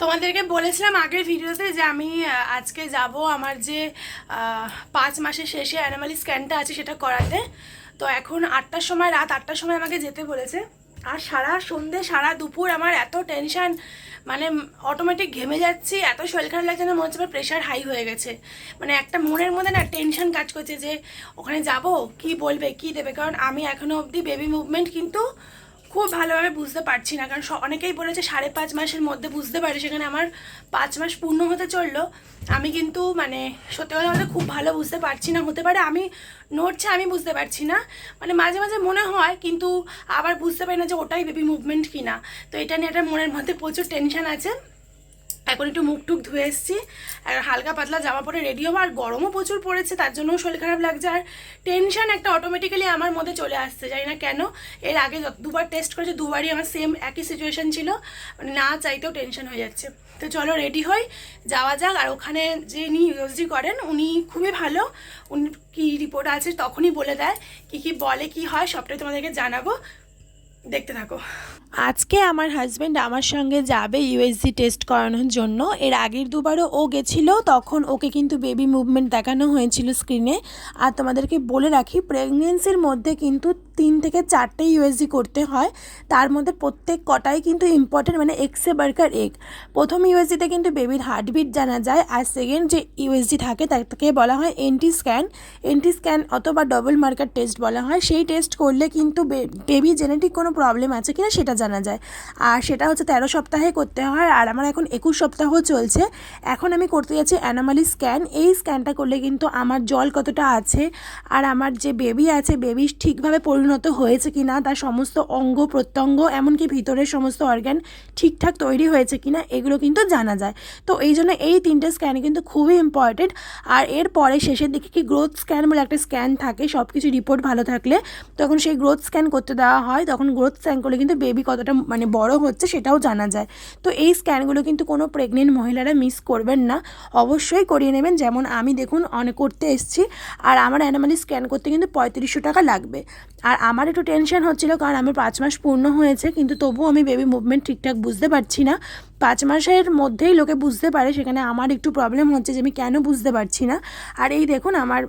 তোমাদেরকে বলেছিলাম আগের ভিডিওতে যে আমি আজকে যাব আমার যে পাঁচ মাসের শেষে অ্যানিমালি স্ক্যানটা আছে সেটা করাতে। তো এখন আটটার সময়, রাত আটটার সময় আমাকে যেতে বলেছে। আর সারা সন্ধে, সারা দুপুর আমার এত টেনশন মানে অটোমেটিক ঘেমে যাচ্ছি, এত শরীর খারাপ লাগছে না, মনে হচ্ছে আমার প্রেশার হাই হয়ে গেছে। মানে একটা মনের মধ্যে না টেনশন কাজ করছে যে, ওখানে যাব, কি বলবে, কি দেবে? কারণ আমি এখনও অবধি বেবি মুভমেন্ট কিন্তু খুব ভালোভাবে বুঝতে পারছি না, কারণ অনেকেই বলেছে সাড়ে পাঁচ মাসের মধ্যে বুঝতে পারি, সেখানে আমার পাঁচ মাস পূর্ণ হতে চলল। আমি কিন্তু মানে সত্যি কথা বলতে খুব ভালো বুঝতে পারছি না, হতে পারে আমি নড়ছে, আমি বুঝতে পারছি না। মানে মাঝে মাঝে মনে হয়, কিন্তু আবার বুঝতে পারি না যে ওটাই বেবি মুভমেন্ট কিনা। তো এটা নিয়ে একটা মনের মধ্যে প্রচুর টেনশন আছে। এখন একটু মুখ টুক ধুয়ে এসেছি। আর হালকা পাতলা জামা পরে রেডি হব। আর গরমও প্রচুর পড়েছে, তার জন্যও শরীর খারাপ লাগছে। আর টেনশন একটা অটোমেটিক্যালি আমার মধ্যে চলে আসছে, জানি না কেন। এর আগে দুবার টেস্ট করেছে, দুবারই আমার সেম একই সিচুয়েশন ছিল। মানে না চাইতেও টেনশন হয়ে যাচ্ছে। তো চলো রেডি হই, যাওয়া যাক। আর ওখানে যিনি ইউএসজি করেন, উনি খুবই ভালো। উনি কী রিপোর্ট আছে তখনই বলে দেয়। কী কী বলে, কি হয়, সবটাই তোমাদেরকে জানাব। দেখতে থাকো। আজকে আমার হাজব্যান্ড আমার সঙ্গে যাবে ইউএসজি টেস্ট করানোর জন্য। এর আগের দুবারও ও গেছিল, তখন ওকে কিন্তু বেবি মুভমেন্ট দেখানো হয়েছিল স্ক্রিনে আর তোমাদেরকে বলে রাখি প্রেগনেন্সির মধ্যে কিন্তু তিন থেকে চারটে ইউএসজি করতে হয়। তার মধ্যে প্রত্যেক কটাই কিন্তু ইম্পর্টেন্ট মানে এক্সে বার্কার এগ প্রথম ইউএসজিতে কিন্তু বেবির হার্টবিট জানা যায় আর সেকেন্ড যে ইউএসজি থাকে তাকে বলা হয় এনটি স্ক্যান এনটি স্ক্যান অথবা ডবল মার্কার টেস্ট বলা হয়। সেই টেস্ট করলে কিন্তু বেবি জেনেটিক কোনো প্রবলেম আছে কিনা সেটা জানা যায়। আর সেটা হচ্ছে তেরো সপ্তাহে করতে হয় আর আমার এখন একুশ সপ্তাহ চলছে। এখন আমি করতে যাচ্ছি অ্যানোমালি স্ক্যান এই স্ক্যানটা করলে কিন্তু আমার জল কতটা আছে? আর আমার যে বেবি আছে বেবি ঠিকভাবে পরিণত হয়েছে কি না তার সমস্ত অঙ্গ, প্রত্যঙ্গ, এমনকি ভিতরের সমস্ত অর্গ্যান ঠিকঠাক তৈরি হয়েছে কি না এগুলো কিন্তু জানা যায়। তো এই জন্য এই তিনটে স্ক্যান কিন্তু খুবই ইম্পর্টেন্ট আর এরপরে শেষের দিকে কি গ্রোথ স্ক্যান বলে একটা স্ক্যান থাকে সব কিছু রিপোর্ট ভালো থাকলে, তখন সেই গ্রোথ স্ক্যান করতে দেওয়া হয়। তখন গ্রোথ স্ক্যান করলে কিন্তু বেবি কতটা মানে বড় হচ্ছে সেটাও জানা যায়। তো এই স্ক্যানগুলো কিন্তু কোনো প্রেগনেন্ট মহিলারা মিস করবেন না। অবশ্যই করিয়ে নেবেন। যেমন আমি দেখুন অনেক করতে এসেছি, আর আমার অ্যানিমালি স্ক্যান করতে কিন্তু পঁয়ত্রিশশো টাকা লাগবে। আর আমার একটু টেনশন হচ্ছিল, কারণ আমার পাঁচ মাস পূর্ণ হয়েছে, কিন্তু তবুও আমি বেবি মুভমেন্ট ঠিকঠাক বুঝতে পারছি না। পাঁচ মাসের মধ্যেই লোকে বুঝতে পারে, সেখানে আমার একটু প্রবলেম হচ্ছে যে আমি কেন বুঝতে পারছি না। আর এই দেখুন, আমার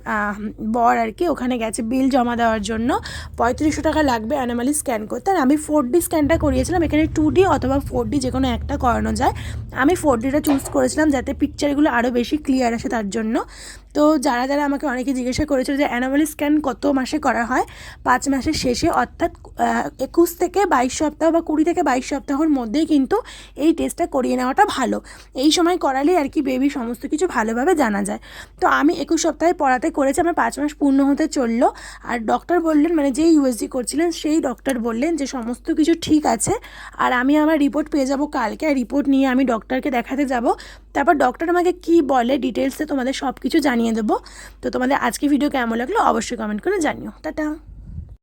বর আর কি ওখানে গেছে বিল জমা দেওয়ার জন্য। পঁয়ত্রিশশো টাকা লাগবে অ্যানিমালি স্ক্যান করতে। আর আমি ফোর ডি স্ক্যানটা করিয়েছিলাম, এখানে টু ডি অথবা ফোর ডি যে কোনো একটা করানো যায়। আমি ফোর ডিটা চুজ করেছিলাম যাতে পিকচারগুলো আরও বেশি ক্লিয়ার আসে তার জন্য। তো যারা যারা আমাকে অনেকে জিজ্ঞাসা করেছিল যে অ্যানোমালি স্ক্যান কত মাসে করা হয়, পাঁচ মাসের শেষে অর্থাৎ একুশ থেকে বাইশ সপ্তাহ বা কুড়ি থেকে বাইশ সপ্তাহের মধ্যেই কিন্তু এই টেস্টটা করিয়ে নেওয়াটা ভালো। এই সময় করালেই আর কি বেবি সমস্ত কিছু ভালোভাবে জানা যায়। তো আমি একুশ সপ্তাহে পড়াতে করেছি, আমার পাঁচ মাস পূর্ণ হতে চলল। আর ডক্টর বললেন মানে যে ইউএসজি করছিলেন, সেই ডক্টর বললেন যে সমস্ত কিছু ঠিক আছে, আর আমি আমার রিপোর্ট পেয়ে যাব কালকে। আর রিপোর্ট নিয়ে আমি ডক্টরকে দেখাতে যাব। তারপর ডক্টর আমাকে কি বলে ডিটেলসে তোমাদের সব কিছু জানিয়ে দেবো। তো তোমাদের আজকে ভিডিও কেমন লাগল, অবশ্যই কমেন্ট করে জানিও। টাটা।